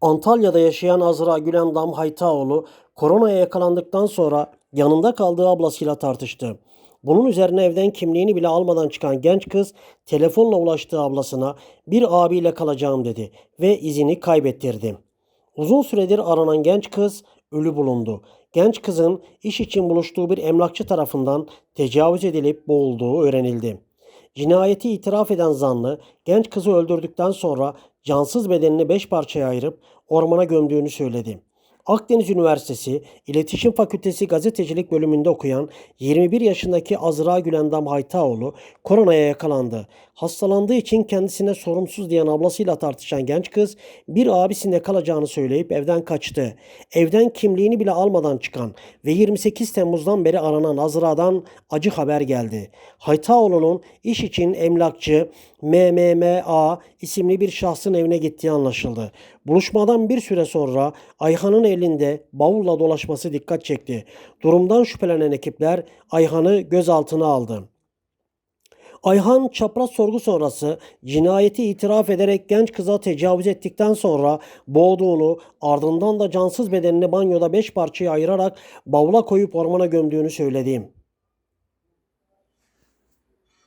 Antalya'da yaşayan Azra Gülendam Haytaoğlu koronaya yakalandıktan sonra yanında kaldığı ablasıyla tartıştı. Bunun üzerine evden kimliğini bile almadan çıkan genç kız telefonla ulaştığı ablasına bir abiyle kalacağım dedi ve izini kaybettirdi. Uzun süredir aranan genç kız ölü bulundu. Genç kızın iş için buluştuğu bir emlakçı tarafından tecavüz edilip boğulduğu öğrenildi. Cinayeti itiraf eden zanlı genç kızı öldürdükten sonra cansız bedenini beş parçaya ayırıp ormana gömdüğünü söyledi. Akdeniz Üniversitesi İletişim Fakültesi Gazetecilik bölümünde okuyan 21 yaşındaki Azra Gülendam Haytaoğlu koronaya yakalandı. Hastalandığı için kendisine sorumsuz diyen ablasıyla tartışan genç kız bir abisinde kalacağını söyleyip evden kaçtı. Evden kimliğini bile almadan çıkan ve 28 Temmuz'dan beri aranan Azra'dan acı haber geldi. Haytaoğlu'nun iş için emlakçı MMMA isimli bir şahsın evine gittiği anlaşıldı. Buluşmadan bir süre sonra Ayhan'ın elinde bavulla dolaşması dikkat çekti. Durumdan şüphelenen ekipler Ayhan'ı gözaltına aldı. Ayhan çapraz sorgu sonrası cinayeti itiraf ederek genç kıza tecavüz ettikten sonra boğduğunu ardından da cansız bedenini banyoda beş parçaya ayırarak bavula koyup ormana gömdüğünü söyledi.